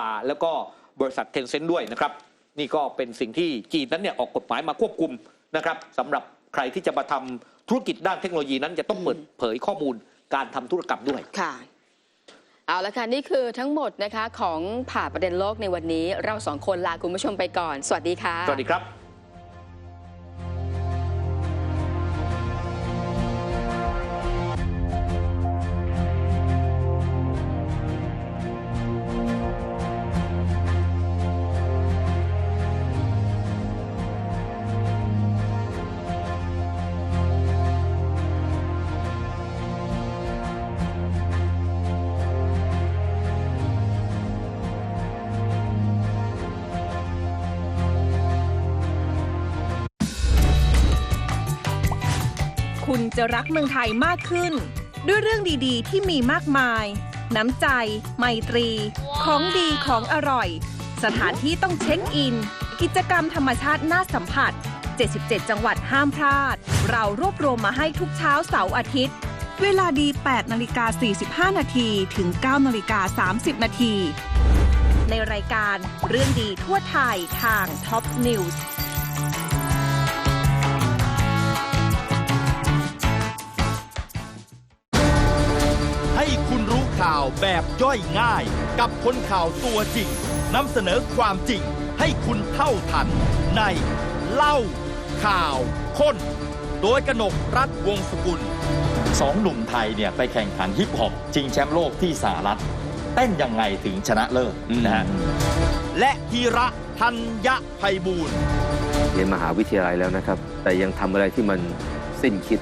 อ่าแล้วก็บริษัทเทนเซ็นด้วยนะครับ นี่ก็เป็นสิ่งที่จีนนั้นเนี่ยออกกฎหมายมาควบคุมนะครับสำหรับใครที่จะมาทำธุรกิจด้านเทคโนโลยีนั้นจะต้องเปิดเผยข้อมูลการทำธุรกรรมด้วยค่ะเอาละค่ะ นี่คือทั้งหมดนะคะของผ่าประเด็นโลกในวันนี้ เราสองคนลาคุณผู้ชมไปก่อน สวัสดีค่ะ สวัสดีครับ คุณจะรักเมืองไทยมากขึ้น ด้วยเรื่องดีๆ ที่มีมากมาย น้ำใจ ไมตรี ของดีของอร่อย สถานที่ต้องเช็คอิน กิจกรรมธรรมชาติน่าสัมผัส 77 จังหวัดห้ามพลาด เรารวบรวมมาให้ทุกเช้าเสาร์อาทิตย์ เวลาดี 8นาฬิกา45 นาทีถึง 9นาฬิกา30 นาทีในรายการเรื่องดีทั่วไทยทาง Top News ให้คุณรู้ข่าวแบบย่อยง่าย กับคนข่าวตัวจริงนำเสนอความจริงให้คุณเท่าทัน ในเล่าข่าวค้น โดยกนกรัฐวงศ์สกุลสองหนุ่มไทยเนี่ยไปแข่งขันฮิปฮอปชิงแชมป์โลกที่สหรัฐเต้นยังไงถึงชนะเลิศนะฮะและธีระธัญไพบูลย์เรียนมหาวิทยาลัยแล้วนะครับ แต่ยังทำอะไรที่มันสิ้นคิด